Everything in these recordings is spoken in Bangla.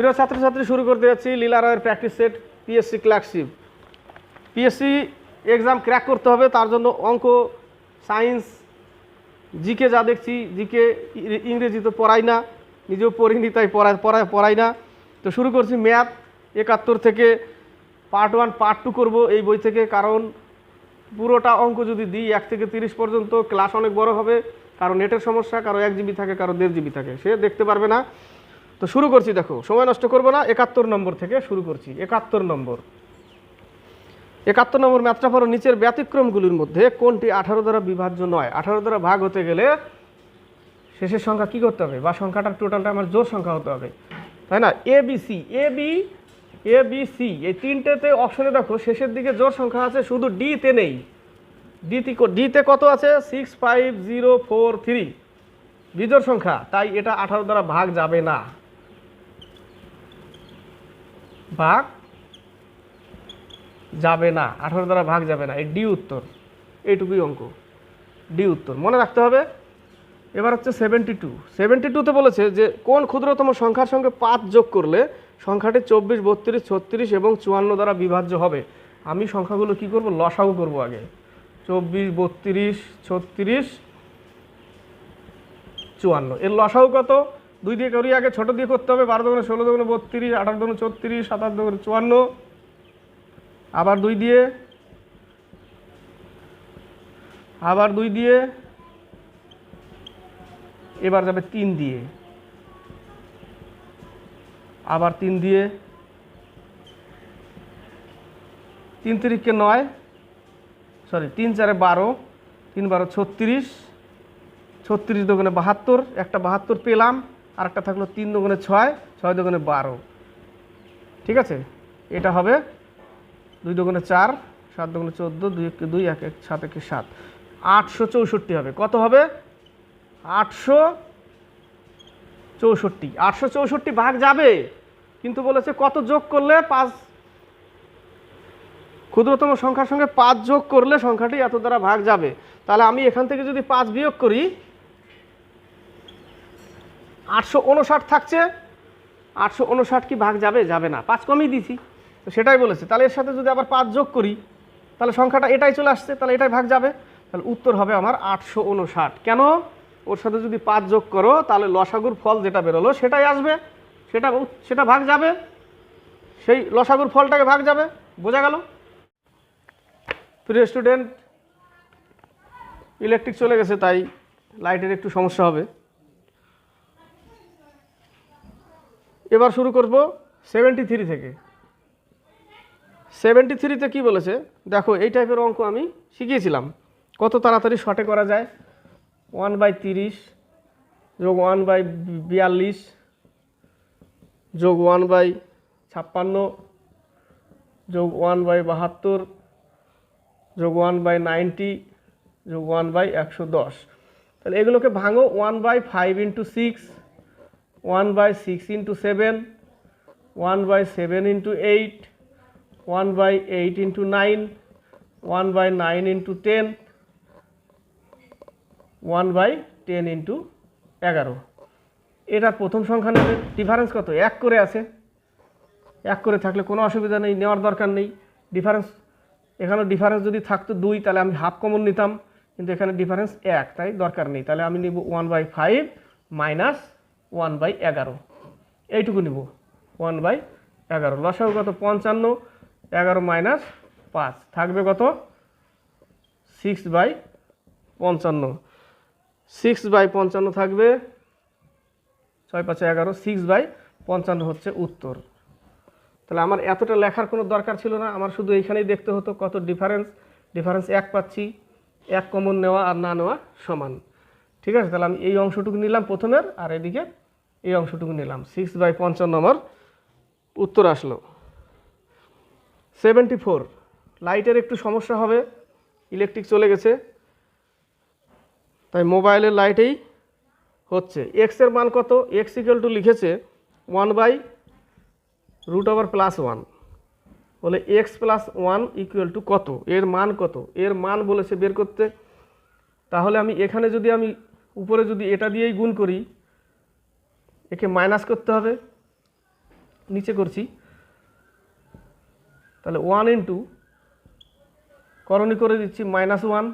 প্রিয় ছাত্রছাত্রী, শুরু করতে যাচ্ছি লীলা রয়ের practice set PSC clerkship PSC exam crack করতে হবে, তার জন্য অঙ্ক সায়েন্স জিকে যা দেখছি জিকে ইংরেজি তো পড়াই না, নিজেও পড়িনি, তাই পড়ায় পড়াই পড়াই না। তো শুরু করছি ম্যাথ একাত্তর থেকে পার্ট ওয়ান পার্ট টু করব এই বই থেকে, কারণ পুরোটা অঙ্ক যদি দিই, এক থেকে তিরিশ পর্যন্ত ক্লাস অনেক বড় হবে, কারও নেটের সমস্যা, কারও এক জিবি থাকে, কারও দেড় জিবি থাকে, সে দেখতে পারবে না। তো শুরু করছি, দেখো। সময় নষ্ট করব না, একাত্তর নম্বর থেকে শুরু করছি। একাত্তর নম্বর। একাত্তর নম্বর ম্যাথটা পড়ো, নিচের ব্যতিক্রমগুলির মধ্যে কোনটি আঠারো দ্বারা বিভাজ্য নয়? আঠারো দ্বারা ভাগ হতে গেলে শেষের সংখ্যা কি করতে হবে? বা সংখ্যাটার টোটালটা আমার জোর সংখ্যা হতে হবে। তাই না? A B C A B A B C এই তিনটেতে অপশনে দেখো, শেষের দিকে জোর সংখ্যা আছে, শুধু ডিতে নেই। ডিতে ডিতে কত আছে? Six five zero four three বিজোর সংখ্যা, তাই এটা আঠারো দ্বারা ভাগ যাবে না। ভাগ যাবে না, আঠারো দ্বারা ভাগ যাবে না, এই ডি উত্তর, এইটুকুই অঙ্ক, ডি উত্তর, মনে রাখতে হবে, এবার হচ্ছে সেভেন্টি টু সেভেন্টি টুতে বলেছে যে কোন ক্ষুদ্রতম সংখ্যার সঙ্গে পাঁচ যোগ করলে সংখ্যাটি চব্বিশ, বত্রিশ, ছত্রিশ এবং চুয়ান্ন দ্বারা বিভাজ্য হবে? আমি সংখ্যাগুলো কি করব? লসাগু করব আগে। চব্বিশ, বত্রিশ, ছত্রিশ, চুয়ান্ন। এর লসাগু কত? দুই দিয়ে করি আগে, ছোটো দিয়ে করতে হবে, বারো দোকানে ষোলো দোকানে বত্রিশ, আঠারো দোকানে ছত্রিশ, সাতাশ দোকানে চুয়ান্ন। আবার দুই দিয়ে, আবার দুই দিয়ে, এবার যাবে তিন দিয়ে। আবার তিন দিয়ে, তিন তিরিখকে নয় সরি তিন চারে বারো, তিন বারো ছত্রিশ ছত্রিশ দোকানে বাহাত্তর, একটা বাহাত্তর পেলাম। আর একটা থাকল তিন দোকানে ছয় ছয় দোকানে বারো। ঠিক আছে? এটা হবে দুই দোকানে চার, সাত দোকানে চোদ্দ, দুই একে দুই, এক এক, সাত একে সাত। আটশো চৌষট্টি হবে। কত হবে? আটশো চৌষট্টি। আটশো চৌষট্টি ভাগ যাবে। কিন্তু বলেছে কত যোগ করলে? পাঁচ। ক্ষুদ্রতম সংখ্যার সঙ্গে পাঁচ যোগ করলে সংখ্যাটি এত দ্বারা ভাগ যাবে। তাহলে আমি এখান থেকে যদি পাঁচ বিয়োগ করি আটশো উনষাট থাকছে। আটশো উনষাট কি ভাগ যাবে? যাবে না। পাঁচ কমই দিছি। তো সেটাই বলেছে। তাহলে এর সাথে যদি আবার পাঁচ যোগ করি, তাহলে সংখ্যাটা এটাই চলে আসছে। তাহলে এটাই ভাগ যাবে। তাহলে উত্তর হবে আমার আটশো উনষাট কেন? ওর সাথে যদি পাঁচ যোগ করো, তাহলে লসাগুর ফল যেটা বেরোলো, সেটাই আসবে। সেটা সেটা ভাগ যাবে। সেই লসাগুর ফলটাকে ভাগ যাবে। বোঝা গেল? প্রিয় স্টুডেন্ট ইলেকট্রিক চলে গেছে, তাই লাইটের একটু সমস্যা হবে। এবার শুরু করব সেভেন্টি থ্রি থেকে। সেভেন্টি থ্রিতে কী বলেছে? দেখো, এই টাইপের অঙ্ক আমি শিখিয়েছিলাম। কত তাড়াতাড়ি শর্টে করা যায়? ওয়ান বাই তিরিশ যোগ ওয়ান বাই বিয়াল্লিশ যোগ ওয়ান বাই ছাপ্পান্ন যোগ ওয়ান বাই বাহাত্তর যোগ ওয়ান বাই নাইনটি যোগ ওয়ান বাই একশো দশ। তাহলে এগুলোকে ভাঙো one by five into six one by six into seven, one by seven into eight, one by eight into nine, one by nine into ten, one by ten into এগারো। এটা প্রথম সংখ্যা নেবে। ডিফারেন্স কত? এক করে আছে। এক করে থাকলে কোনো অসুবিধা নেই, নেওয়ার দরকার নেই। ডিফারেন্স এখানে ডিফারেন্স যদি থাকতো দুই, তাহলে আমি হাফ কমন নিতাম। কিন্তু এখানে ডিফারেন্স এক, তাই দরকার নেই। তাহলে আমি নিব one by five minus one by এগারো। এইটুকু নিব। ওয়ান বাই এগারো। লসাগু কত? পঞ্চান্ন। এগারো মাইনাস পাঁচ। থাকবে কত? সিক্স বাই পঞ্চান্ন। সিক্স বাই পঞ্চান্ন থাকবে ছয় পাঁচে এগারো। সিক্স বাই পঞ্চান্ন হচ্ছে উত্তর। তাহলে আমার এতটা লেখার কোনো দরকার ছিল না। আমার শুধু এইখানেই দেখতে হতো কত ডিফারেন্স ডিফারেন্স এক পাচ্ছি, এক কমন নেওয়া আর না নেওয়া সমান। ঠিক আছে? তাহলে আমি এই অংশটুকু নিলাম প্রথমের, আর এদিকে এই অংশটুকু নিলাম। সিক্স বাই পঞ্চান্ন আমার উত্তর আসলো। সেভেন্টি ফোর লাইটের একটু সমস্যা হবে ইলেকট্রিক চলে গেছে। তাই মোবাইলের লাইটেই হচ্ছে। এক্সের মান কত? এক্স ইকুয়াল টু লিখেছে one by root over plus one বলে X plus one equal to কত? এর মান কত? এর মান বলেছে বের করতে। তাহলে আমি এখানে যদি আমি উপরে যদি এটা দিয়েই গুণ করি একে মাইনাস করতে হবে। নিচে করছি। তাহলে ওয়ান ইন্টু করণী করে দিচ্ছি minus one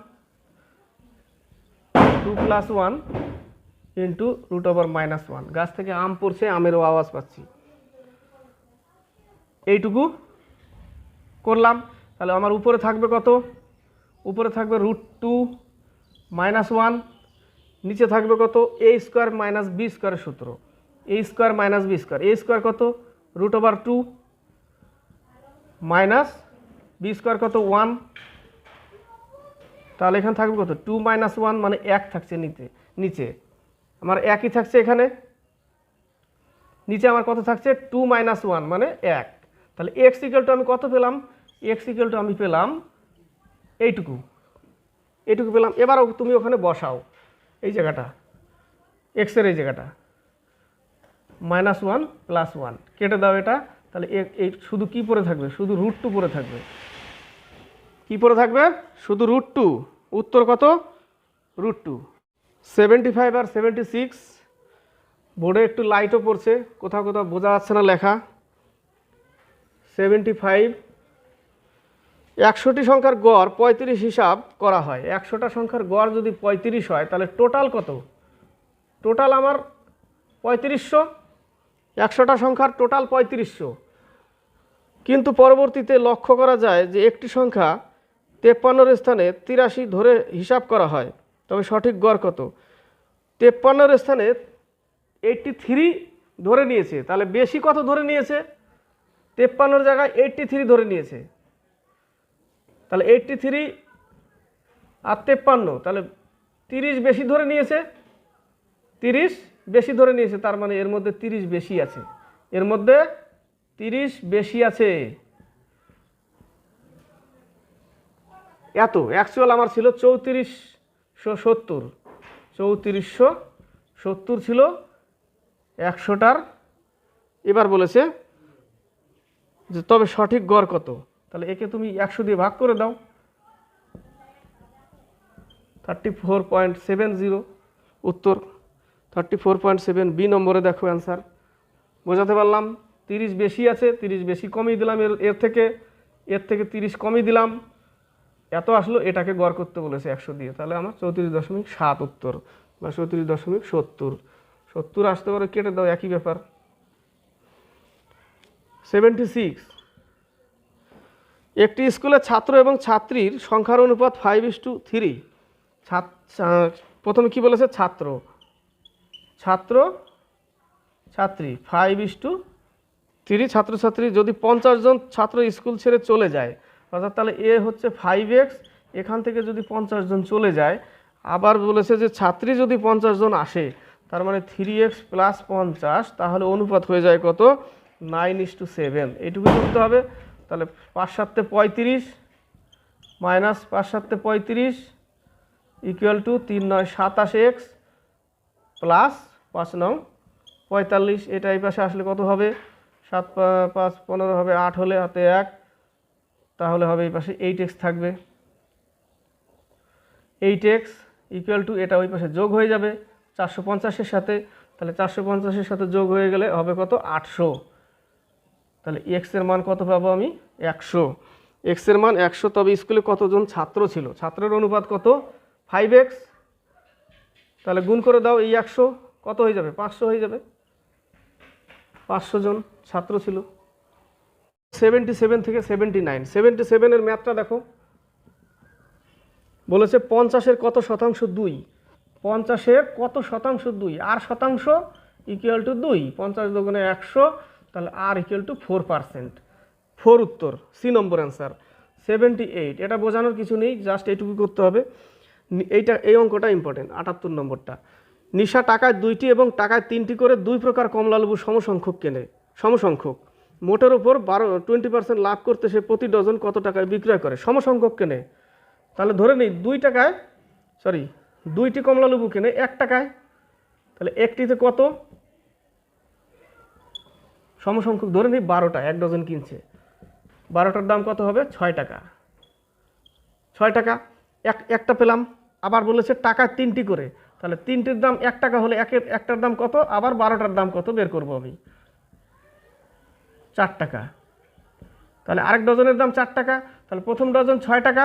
two plus one into root over minus one গাছ থেকে আম পড়ছে আমেরও আওয়াজ পাচ্ছি। এইটুকু করলাম। তাহলে আমার উপরে থাকবে কত? উপরে থাকবে রুট টু মাইনাস ওয়ান নিচে থাকবে কত? এ স্কোয়ার মাইনাস বি স্কোয়ারের সূত্র। A square minus B square A square কত? Root over two minus B square কত? ওয়ান তাহলে এখানে থাকবে কত? টু মাইনাস ওয়ান মানে এক থাকছে নিচে নিচে। আমার একই থাকছে এখানে। নিচে আমার কত থাকছে? টু মাইনাস ওয়ান মানে এক। তাহলে এক্স ইকুয়াল আমি কত পেলাম? এক্স ইকুয়াল আমি পেলাম এইটুকু। এইটুকু পেলাম। এবারও তুমি ওখানে বসাও। এই জায়গাটা। এক্সের এই জায়গাটা। মাইনাস ওয়ান প্লাস ওয়ান কেটে দাও এটা, তাহলে এই শুধু কি পড়ে থাকবে? শুধু রুট টু পড়ে থাকবে। কি পড়ে থাকবে? শুধু রুট টু উত্তর কত? রুট টু সেভেন্টি ফাইভ আর সেভেন্টি সিক্স বোর্ডে একটু লাইটও পড়ছে। কোথাও কোথাও বোঝা যাচ্ছে না লেখা। সেভেন্টি ফাইভ একশোটি সংখ্যার গড় পঁয়ত্রিশ হিসাব করা হয়। একশোটা সংখ্যার গড় যদি পঁয়ত্রিশ হয়, তাহলে টোটাল কত? টোটাল আমার পঁয়ত্রিশশো। একশোটা সংখ্যার টোটাল পঁয়ত্রিশশো। কিন্তু পরবর্তীতে লক্ষ্য করা যায় যে একটি সংখ্যা তেপ্পান্নর স্থানে তিরাশি ধরে হিসাব করা হয়। তবে সঠিক গড় কত? তেপ্পান্নর স্থানে এইটটি থ্রি ধরে নিয়েছে। তাহলে বেশি কত ধরে নিয়েছে? তেপ্পান্নর জায়গায় এইটটি থ্রি ধরে নিয়েছে। তাহলে এইটটি থ্রি আর তেপ্পান্ন, তাহলে তিরিশ বেশি ধরে নিয়েছে? তিরিশ বেশি ধরে নিয়েছে, তার মানে এর মধ্যে তিরিশ বেশি আছে। এর মধ্যে তিরিশ বেশি আছে। এত অ্যাকচুয়াল আমার ছিল চৌত্রিশশো সত্তর। চৌত্রিশশো সত্তর ছিল একশোটার। এবার বলেছে যে তবে সঠিক গড় কত? তাহলে একে তুমি একশো দিয়ে ভাগ করে দাও। Thirty four point seven zero উত্তর। Thirty four point seven B নম্বরে দেখো অ্যান্সার বোঝাতে পারলাম, তিরিশ বেশি আছে, তিরিশ বেশি কমিয়ে দিলাম এর এর থেকে এর থেকে তিরিশ কমিয়ে দিলাম। এত আসলো, এটাকে গড় করতে বলেছে একশো দিয়ে। তাহলে আমার চৌত্রিশ দশমিক সাত উত্তর বা চৌত্রিশ দশমিক সত্তর। সত্তর আসতে পারে, কেটে দাও, একই ব্যাপার। সেভেন্টি সিক্স একটি স্কুলে ছাত্র এবং ছাত্রীর সংখ্যার অনুপাত ফাইভ ইস টু থ্রি প্রথমে কী বলেছে? ছাত্র। ছাত্র, ছাত্রী ফাইভ ইস টু থ্রি ছাত্রছাত্রী যদি পঞ্চাশ জন ছাত্র স্কুল ছেড়ে চলে যায়, অর্থাৎ তাহলে এ হচ্ছে ফাইভ এক্স এখান থেকে যদি পঞ্চাশ জন চলে যায়, আবার বলেছে যে ছাত্রী যদি পঞ্চাশ জন আসে, তার মানে থ্রি এক্স প্লাস পঞ্চাশ, তাহলে অনুপাত হয়ে যায় কত? নাইন ইস টু সেভেন এইটুকু করতে হবে। তাহলে পাঁচ পঁয়ত্রিশ মাইনাস পাঁচ পঁয়ত্রিশ ইকুয়াল টু তিন নয় সাতাশ এক্স প্লাস পাঁচ নং, পঁয়তাল্লিশ, এটা এই পাশে আসলে কত হবে? সাত পাঁচ, পনেরো হবে, আট হলে হাতে এক, তাহলে হবে এই পাশে এইট এক্স থাকবে। এইট এক্স ইকুয়াল টু এটা ওই পাশে যোগ হয়ে যাবে চারশো পঞ্চাশের সাথে, তাহলে চারশো পঞ্চাশের সাথে যোগ হয়ে গেলে হবে কত? আটশো। তাহলে এক্সের মান কত পাবো আমি? একশো। এক্সের মান একশো, তবে স্কুলে কতজন ছাত্র ছিল? ছাত্রের অনুপাত কত? ফাইভ এক্স তাহলে গুণ করে দাও এই একশো। কত হয়ে যাবে? পাঁচশো হয়ে যাবে। পাঁচশো জন ছাত্র ছিল। সেভেন্টি সেভেন থেকে সেভেন্টি নাইন সেভেন্টি সেভেনের ম্যাথটা দেখো। বলেছে পঞ্চাশের কত শতাংশ? দুই। পঞ্চাশের কত শতাংশ? দুই। আর শতাংশ ইকুয়াল টু দুই। পঞ্চাশ দোকানে একশো, তাহলে আর equal to four percent four উত্তর। সি নম্বর অ্যান্সার সেভেন্টি এইট এটা বোঝানোর কিছু নেই জাস্ট এইটুকু করতে হবে। এইটা, এই অঙ্কটা ইম্পর্টেন্ট আটাত্তর নম্বরটা। নিশা টাকায় দুইটি এবং টাকায় তিনটি করে দুই প্রকার কমলালেবু সমসংখ্যক কেনে। সমসংখ্যক। মোটের ওপর বারো টোয়েন্টি পার্সেন্ট লাভ করতে সে প্রতি ডজন কত টাকায় বিক্রয় করে? সমসংখ্যক কেনে। তাহলে ধরে নিই, দুই টাকায় সরি দুইটি কমলালেবু কেনে এক টাকায়। তাহলে একটিতে কত? সমসংখ্যক ধরে নিই, বারোটা, এক ডজন কিনছে। বারোটার দাম কত হবে? ছয় টাকা। ছয় টাকা। এক, একটা পেলাম, আবার বলেছে টাকা তিনটি করে। তাহলে তিনটির দাম এক টাকা হলে একের, একটার দাম কত? আবার বারোটার দাম কত বের করব আমি? চার টাকা। তাহলে আরেক ডজনের দাম চার টাকা, তাহলে প্রথম ডজন ছয় টাকা,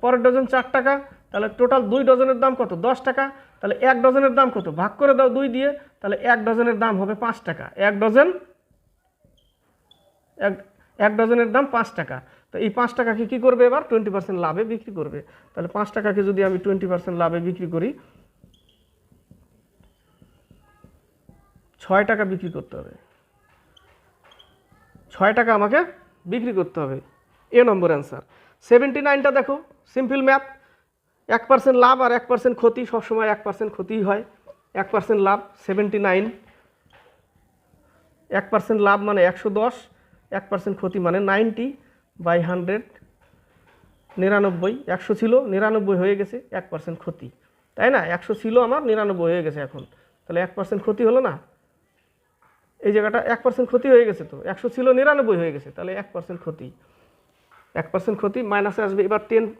পরের ডজন চার টাকা, তাহলে টোটাল দুই ডজনের দাম কত? দশ টাকা। তাহলে এক ডজনের দাম কত? ভাগ করে দাও দুই দিয়ে, তাহলে এক ডজনের দাম হবে পাঁচ টাকা। এক ডজন, এক এক ডজনের দাম পাঁচ টাকা। তো এই পাঁচ টাকাকে কী করবে এবার? টোয়েন্টি পার্সেন্ট লাভে বিক্রি করবে। তাহলে পাঁচ টাকাকে যদি আমি টোয়েন্টি পার্সেন্ট লাভে বিক্রি করি, ছয় টাকা বিক্রি করতে হবে। ছয় টাকা আমাকে বিক্রি করতে হবে। এ নম্বর অ্যান্সার সেভেন্টি নাইনটা দেখো সিম্পল ম্যাথ এক পার্সেন্ট লাভ আর এক পার্সেন্ট ক্ষতি, সবসময় এক পার্সেন্ট ক্ষতিই হয়। এক পার্সেন্ট লাভ সেভেন্টি নাইন এক পার্সেন্ট লাভ মানে একশো দশ, এক পার্সেন্ট ক্ষতি মানে নাইনটি বাই হান্ড্রেড, নিরানব্বই, একশো ছিল, নিরানব্বই হয়ে গেছে, এক পার্সেন্ট ক্ষতি। তাই না? একশো ছিল আমার, নিরানব্বই হয়ে গেছে এখন। তাহলে এক পার্সেন্ট ক্ষতি হলো না? এই জায়গাটা এক পার্সেন্ট ক্ষতি হয়ে গেছে তো। একশো ছিল, নিরানব্বই হয়ে গেছে, তাহলে এক পার্সেন্ট ক্ষতি। এক পার্সেন্ট ক্ষতি, মাইনাসে আসবে। এবার টেন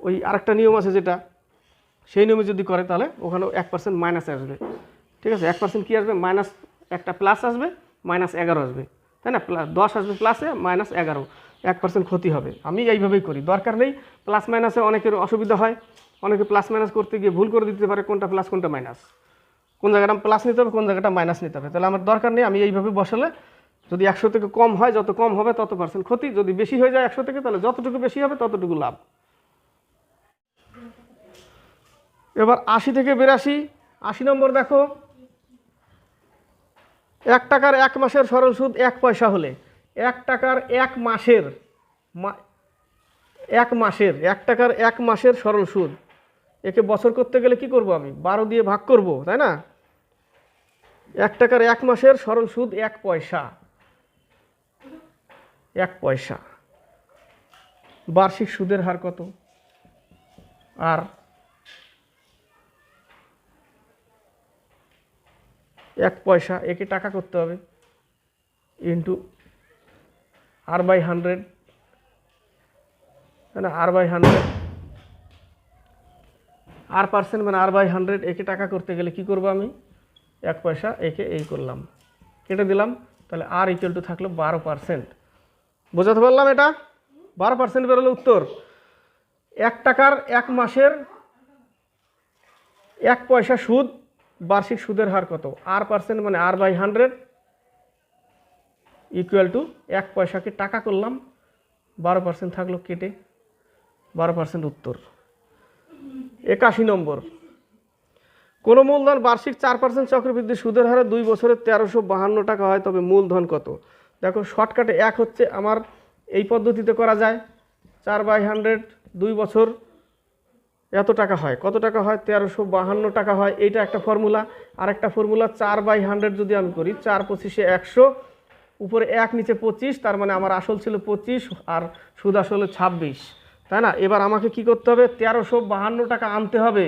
ওই আরেকটা নিয়ম আছে যেটা, সেই নিয়মে যদি করে, তাহলে ওখানেও এক পার্সেন্ট মাইনাসে আসবে। ঠিক আছে? এক পার্সেন্ট কী আসবে? মাইনাস একটা প্লাস আসবে, মাইনাস এগারো আসবে। তাই না? দশ আসবে প্লাসে মাইনাস এগারো। এক পার্সেন্ট ক্ষতি হবে। আমি এইভাবেই করি। দরকার নেই প্লাস মাইনাসে অনেকের অসুবিধা হয়। অনেকে প্লাস মাইনাস করতে গিয়ে ভুল করে দিতে পারে, কোনটা প্লাস কোনটা মাইনাস কোন জায়গাটা প্লাস নিতে হবে, কোন জায়গাটা মাইনাস নিতে হবে। তাহলে আমার দরকার নেই, আমি এইভাবে বসালে যদি একশো থেকে কম হয়, যত কম হবে, তত পার্সেন্ট ক্ষতি। যদি বেশি হয়ে যায় একশো থেকে, তাহলে যতটুকু বেশি হবে, ততটুকু লাভ। এবার আশি থেকে বিরাশি। আশি নম্বর দেখো। এক টাকার এক মাসের সরল সুদ এক পয়সা হলে, এক টাকার এক মাসের এক মাসের, এক টাকার এক মাসের সরল সুদ। একে বছর করতে গেলে কি করব আমি? বারো দিয়ে ভাগ করব, তাই না? এক টাকার এক মাসের সরল সুদ এক পয়সা। এক পয়সা। বার্ষিক সুদের হার কত? আর এক পয়সা, একে টাকা করতে হবে। ইন্টু আর বাই হান্ড্রেড তাই না আর বাই হান্ড্রেড আর পার্সেন্ট মানে আর বাই হান্ড্রেড একে টাকা করতে গেলে কি করব আমি? এক পয়সা, একে এই করলাম। কেটে দিলাম, তাহলে আর ইকুয়াল টু থাকল বারো পার্সেন্ট বোঝাতে পারলাম এটা? বারো পার্সেন্ট বেরোলো উত্তর। এক টাকার এক মাসের এক পয়সা সুদ বার্ষিক সুদের হার কত? আর পার্সেন্ট মানে আর বাই হান্ড্রেড ইকুয়াল টু এক পয়সাকে টাকা করলাম, বারো পার্সেন্ট থাকল কেটে, বারো পার্সেন্ট উত্তর। একাশি নম্বর। কোনো মূলধন বার্ষিক চার পার্সেন্ট চক্রবৃদ্ধি সুদের হারে দুই বছরে তেরোশো বাহান্ন টাকা হয়, তবে মূলধন কত? দেখো শর্টকাটে এক হচ্ছে আমার এই পদ্ধতিতে করা যায়, চার বাই হান্ড্রেড দুই বছর এত টাকা হয়? কত টাকা হয়? তেরোশো বাহান্ন টাকা হয়। এইটা একটা ফর্মুলা। আর একটা ফর্মুলা, চার বাই হান্ড্রেড যদি আমি করি, চার পঁচিশে একশো, উপরে এক, নিচে পঁচিশ, তার মানে আমার আসল ছিল পঁচিশ আর সুদ আসলে ছাব্বিশ। তাই না? এবার আমাকে কি করতে হবে? তেরোশো বাহান্ন টাকা আনতে হবে।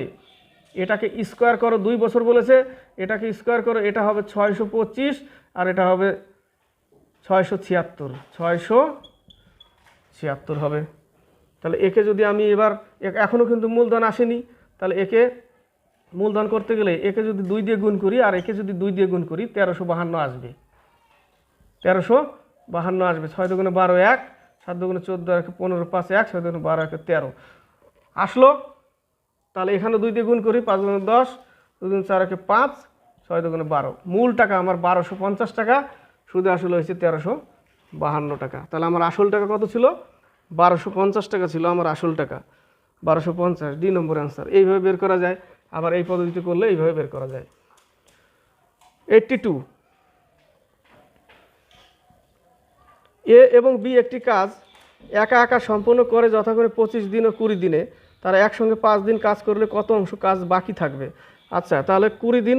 এটাকে স্কোয়ার করো, দুই বছর বলেছে। এটাকে স্কোয়ার করো, এটা হবে ছয়শো পঁচিশ আর এটা হবে ছয়শো ছিয়াত্তর। ছয়শো ছিয়াত্তর হবে। তাহলে একে যদি আমি এবার এখনও কিন্তু মূলধন আসেনি, তাহলে একে মূলধন করতে গেলে একে যদি দুই দিয়ে গুণ করি আর একে যদি দুই দিয়ে গুণ করি তেরোশো বাহান্ন আসবে। তেরোশো বাহান্ন আসবে, ছয় দুগুণে বারো এক, সাত দুগুণে চোদ্দ এক পনেরো পাঁচ এক, ছয় দুগুণে বারো এক তেরো। আসলো, তাহলে এখানে দুই দিয়ে গুণ করি, পাঁচ দুগুণে দশ, দুই দুগুণে চার একে পাঁচ, ছয় দুগুণে বারো। মূল টাকা আমার বারোশো পঞ্চাশ টাকা, সুদে আসলে হয়েছে তেরোশো বাহান্ন টাকা। তাহলে আমার আসল টাকা কত ছিল? বারোশো পঞ্চাশ টাকা ছিল আমার আসল টাকা। বারোশো পঞ্চাশ, ডি নম্বর অ্যান্সার এইভাবে বের করা যায়, আবার এই পদ্ধতিতে করলে এইভাবে বের করা যায়। Eighty two. এ এবং বি একটি কাজ, একা একা সম্পন্ন করে যথাক্রমে পঁচিশ দিন ও কুড়ি দিনে, তারা একসঙ্গে পাঁচ দিন কাজ করলে কত অংশ কাজ বাকি থাকবে? আচ্ছা তাহলে কুড়ি দিন,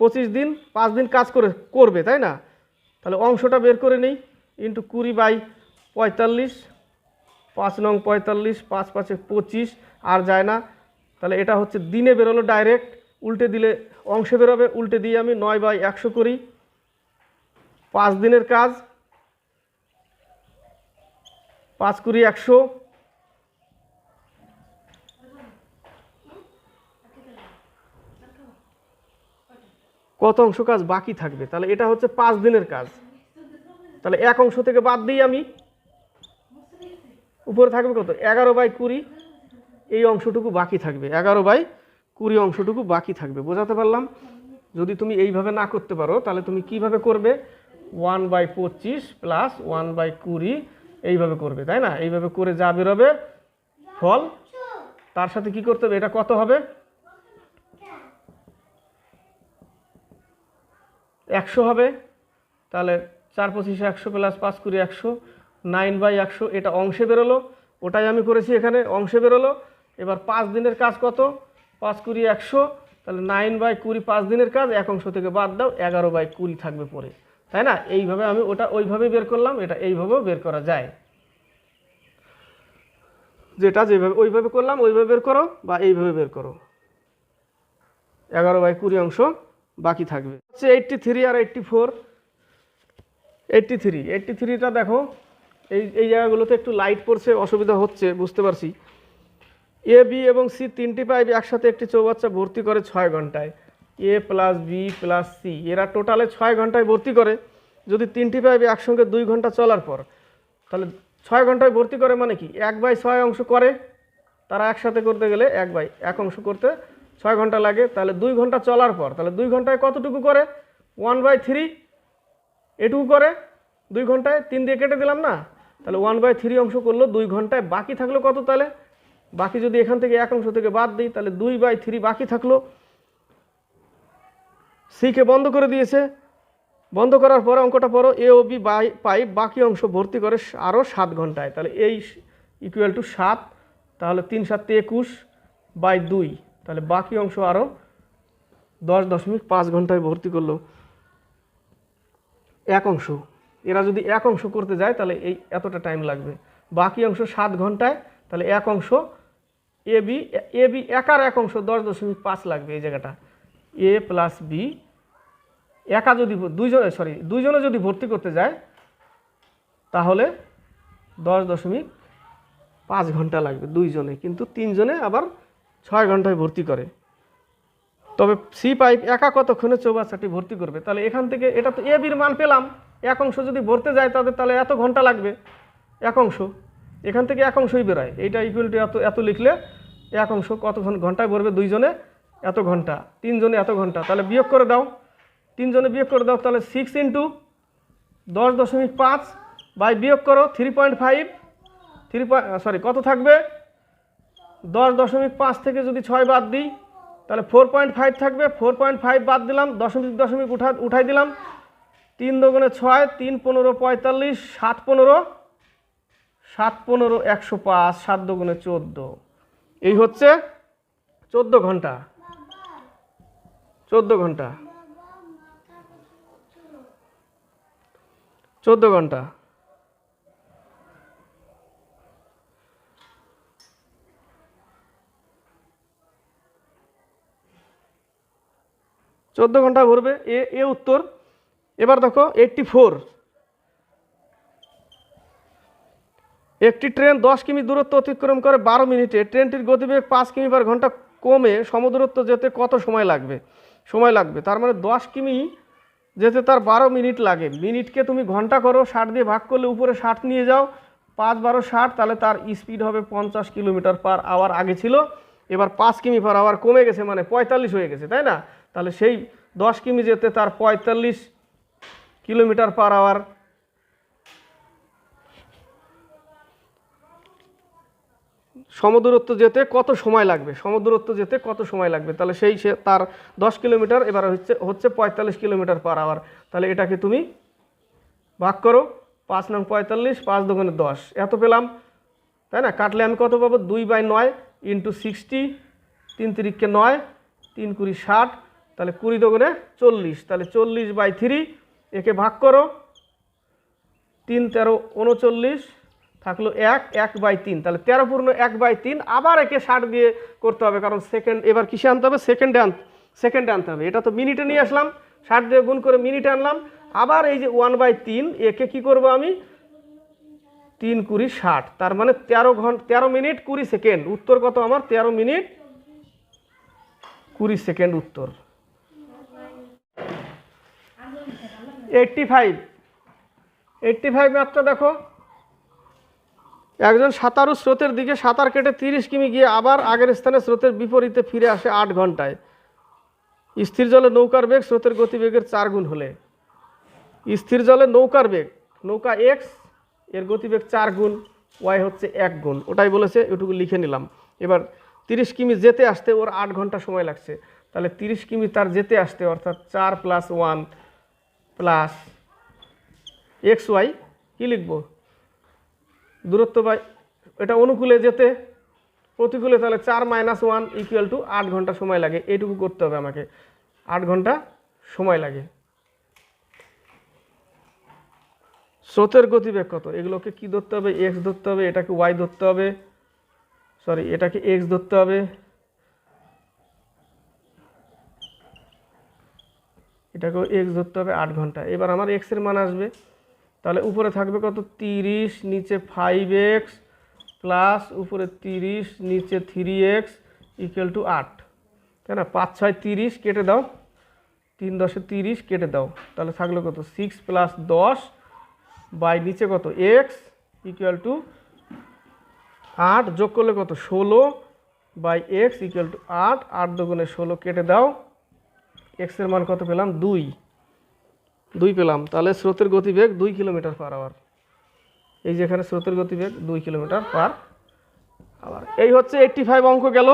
পঁচিশ দিন, পাঁচ দিন কাজ করে, করবে, তাই না? তাহলে অংশটা বের করে নিই, ইন্টু কুড়ি বাই পঁয়তাল্লিশ পাঁচ নং পঁয়তাল্লিশ, পাঁচ পাঁচে পঁচিশ, আর যায় না। তাহলে এটা হচ্ছে দিনে বেরোলো ডাইরেক্ট উল্টে দিলে অংশে বেরোবে, উল্টে দিয়ে আমি নয় বাই একশো করি। পাঁচ দিনের কাজ, পাঁচ কুড়ি একশো। কত অংশ কাজ বাকি থাকবে? তাহলে এটা হচ্ছে পাঁচ দিনের কাজ। তাহলে এক অংশ থেকে বাদ দিই আমি। উপরে থাকবে কত? এগারো বাই কুড়ি এই অংশটুকু বাকি থাকবে। এগারো বাই কুড়ি অংশটুকু বাকি থাকবে। বোঝাতে পারলাম? যদি তুমি এইভাবে না করতে পারো, তাহলে তুমি কীভাবে করবে? ওয়ান বাই পঁচিশ প্লাস ওয়ান বাই কুড়ি এইভাবে করবে, তাই না? এইভাবে করে যা বেরোবে, ফল। তার সাথে কি করতে হবে? এটা কত হবে? একশো হবে। তাহলে চার পঁচিশে একশো প্লাস পাঁচ কুড়ি একশো। নাইন বাই একশো, এটা অংশে বেরোলো, ওটাই আমি করেছি এখানে, অংশে বেরোলো। এবার পাঁচ দিনের কাজ কত? পাঁচ কুড়ি একশো, তাহলে নাইন বাই কুড়ি পাঁচ দিনের কাজ, এক অংশ থেকে বাদ দাও, এগারো বাই কুড়ি থাকবে পরে। তাই না? এইভাবে আমি ওটা ওইভাবে বের করলাম, এটা এইভাবেও বের করা যায়। যেটা যেভাবে, ওইভাবে করলাম, ওইভাবে বের করো, বা এইভাবে বের করো। এগারো বাই কুড়ি অংশ বাকি থাকবে। হচ্ছে এইটটি থ্রি আর eighty four eighty three eighty থ্রিটা দেখো এই এই জায়গাগুলোতে একটু লাইট পড়ছে, অসুবিধা হচ্ছে, বুঝতে পারছি। এ বি এবং সি তিনটি পাইপ একসাথে একটি চৌবাচ্চা ভর্তি করে ছয় ঘন্টায়। A plus B plus C এরা টোটালে ছয় ঘন্টায় ভর্তি করে। যদি তিনটি পাইপ একসঙ্গে দুই ঘণ্টা চলার পর, তাহলে ছয় ঘন্টায় ভর্তি করে মানে কি? এক বাই ছয় অংশ করে, তারা একসাথে করতে গেলে এক বাই এক অংশ করতে ছয় ঘণ্টা লাগে। তাহলে দুই ঘণ্টা চলার পর, তাহলে দুই ঘন্টায় কতটুকু করে? ওয়ান বাই থ্রি এটুকু করে। দুই ঘন্টায় তিন দিয়ে কেটে দিলাম না? তাহলে ওয়ান বাই থ্রি অংশ করল, দুই ঘন্টায় বাকি থাকল কত তাহলে? বাকি যদি এখান থেকে এক অংশ থেকে বাদ দিই, তাহলে দুই বাই থ্রি বাকি থাকল। সিকে বন্ধ করে দিয়েছে। বন্ধ করার পরে অঙ্কটা পড়ো এ ও বি বাই পাইপ বাকি অংশ ভর্তি করে আরও সাত ঘন্টায়। তাহলে এই ইকুয়াল টু সাত, তাহলে তিন সাতে একুশ বাই দুই। তাহলে বাকি অংশ আরও দশ দশমিক পাঁচ ঘন্টায় ভর্তি করল। এক অংশ। এরা যদি এক অংশ করতে যায়, তাহলে এই এতটা টাইম লাগবে। বাকি অংশ সাত ঘন্টায়, তাহলে এক অংশ এ বি এ বি একার এক অংশ দশ দশমিক পাঁচ লাগবে এই জায়গাটা। এ প্লাস বি একা যদি দুইজনে সরি দুইজনে যদি ভর্তি করতে যায়, তাহলে দশ দশমিক পাঁচ ঘণ্টা লাগবে দুইজনে, কিন্তু তিনজনে আবার ছয় ঘন্টায় ভর্তি করে। তবে সি পাইপ একা কতক্ষণে চৌবাচ্চাটি ভর্তি করবে? তাহলে এখান থেকে এটা তো এ বির মান পেলাম। এক অংশ যদি ভরতে যায় তাদের তাহলে এত ঘণ্টা লাগবে। এক অংশ। এখান থেকে এক অংশই বেরোয়। এইটা ইকুয়াল টু এত এত লিখলে এক অংশ কতক্ষণ ঘন্টায় ভরবে? দুইজনে এত ঘণ্টা। তিনজনে এত ঘণ্টা। তাহলে বিয়োগ করে দাও। তিনজনে বিয়োগ করে দাও, তাহলে সিক্স ইন্টু দশ দশমিক পাঁচ বাই বিয়োগ করো three point five three sorry কত থাকবে? দশ দশমিক পাঁচ থেকে যদি ছয় বাদ দিই তাহলে ফোর পয়েন্ট ফাইভ থাকবে ফোর পয়েন্ট ফাইভ বাদ দিলাম, দশমিক দশমিক উঠা, উঠাই দিলাম। তিন দোকানে ছয়, তিন পনেরো পঁয়তাল্লিশ, সাত পনেরো সাত পনেরো একশো পাঁচ, সাত দোকানে চোদ্দ। এই হচ্ছে চোদ্দ ঘণ্টা। চোদ্দ ঘণ্টা। চোদ্দ ঘণ্টা। চোদ্দ ঘণ্টা ভরবে এ এ উত্তর। এবার দেখো এইটটি ফোর একটি ট্রেন দশ কিমি দূরত্ব অতিক্রম করে বারো মিনিটে। ট্রেনটির গতিবেগ পাঁচ কিমি পার ঘণ্টা কমে সমদূরত্ব যেতে কত সময় লাগবে? সময় লাগবে। তার মানে দশ কিমি যেতে তার বারো মিনিট লাগে। মিনিটকে তুমি ঘণ্টা করো, ষাট দিয়ে ভাগ করলে উপরে ষাট নিয়ে যাও। পাঁচ বারো ষাট, তাহলে তার স্পিড হবে পঞ্চাশ কিলোমিটার পার আওয়ার আগে ছিল। এবার পাঁচ কিমি পার আওয়ার কমে গেছে মানে পঁয়তাল্লিশ হয়ে গেছে, তাই না? তাহলে সেই দশ কিমি যেতে তার পঁয়তাল্লিশ কিলোমিটার পার আওয়ার। সমদূরত্ব যেতে কত সময় লাগবে? সমদূরত্ব যেতে কত সময় লাগবে? তাহলে সেই সে তার দশ কিলোমিটার এবার হচ্ছে হচ্ছে পঁয়তাল্লিশ কিলোমিটার পার আওয়ার। তাহলে এটাকে তুমি ভাগ করো, পাঁচ নং পঁয়তাল্লিশ, পাঁচ দোকানে দশ। এত পেলাম, তাই না? কাটলে আমি কত পাবো? দুই বাই নয় ইন্টু সিক্সটি, তিন তিরিখকে নয়, তিন কুড়ি ষাট তাহলে কুড়ি দোকানে চল্লিশ, তাহলে চল্লিশ বাই থ্রি, একে ভাগ করো। তিন তেরো উনচল্লিশ থাকল এক এক বাই তিন। তাহলে তেরো পূর্ণ এক বাই তিন, আবার একে ষাট দিয়ে করতে হবে, কারণ সেকেন্ড এবার কিসে আনতে হবে? সেকেন্ডে আন সেকেন্ডে আনতে হবে। এটা তো মিনিটে নিয়ে আসলাম, ষাট দিয়ে গুণ করে মিনিটে আনলাম। আবার এই যে ওয়ান বাই তিন, একে কি করব আমি? তিন কুড়ি ষাট। তার মানে তেরো ঘণ্টা তেরো মিনিট কুড়ি সেকেন্ড উত্তর কত আমার? তেরো মিনিট কুড়ি সেকেন্ড উত্তর। এইটটি ফাইভ এইট্টি ফাইভ ম্যাথটা দেখো। একজন সাঁতারু স্রোতের দিকে সাঁতার কেটে তিরিশ কিমি গিয়ে আবার আগের স্থানে স্রোতের বিপরীতে ফিরে আসে আট ঘন্টায়। স্থির জলে নৌকার বেগ স্রোতের গতিবেগের চার গুণ হলে। স্থির জলে নৌকার বেগ, নৌকা এক্সের গতিবেগ চার গুণ ওয়াই হচ্ছে এক গুণ। ওটাই বলেছে, এটুকু লিখে নিলাম। এবার তিরিশ কিমি যেতে আসতে ওর আট ঘণ্টা সময় লাগছে। তাহলে তিরিশ কিমি তার যেতে আসতে অর্থাৎ চার plus one plus x y, কী লিখব? দূরত্ব বাই, এটা অনুকূলে যেতে, প্রতিকূলে তাহলে চার মাইনাস ওয়ান ইকুয়াল টু আট ঘণ্টা সময় লাগে। এইটুকু করতে হবে আমাকে। আট ঘণ্টা সময় লাগে। স্রোতের গতিবেগ কত? এগুলোকে কি ধরতে হবে? এক্স ধরতে হবে, এটাকে ওয়াই ধরতে হবে। সরি এটাকে এক্স ধরতে হবে। এটাকেও এক্স ধরতে হবে আট ঘণ্টা। এবার আমার এক্সের মান আসবে। তাহলে উপরে থাকবে কত? তিরিশ, নিচে ফাইভ এক্স প্লাস উপরে তিরিশ, নিচে থ্রি এক্স ইকুয়াল টু আট। তাই না? পাঁচ, ছয়, তিরিশ কেটে দাও। তিন দশে তিরিশ কেটে দাও। তাহলে থাকল কত? সিক্স প্লাস দশ বাই নিচে কত? এক্স ইকুয়াল টু আট যোগ করলে কত? ষোলো বাই এক্স ইকুয়াল টু আট। আট দুগুণে ষোলো কেটে দাও। এক্সের মান কত পেলাম? দুই। দুই পেলাম। তাহলে স্রোতের গতিবেগ দুই কিলোমিটার পার আওয়ার এই যেখানে স্রোতের গতিবেগ দুই কিলোমিটার পার আওয়ার এই হচ্ছে এইট্টি ফাইভ অঙ্ক গেল।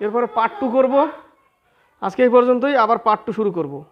এরপরে পার্ট টু করব। আজকে এই পর্যন্তই। আবার পার্ট টু শুরু করব।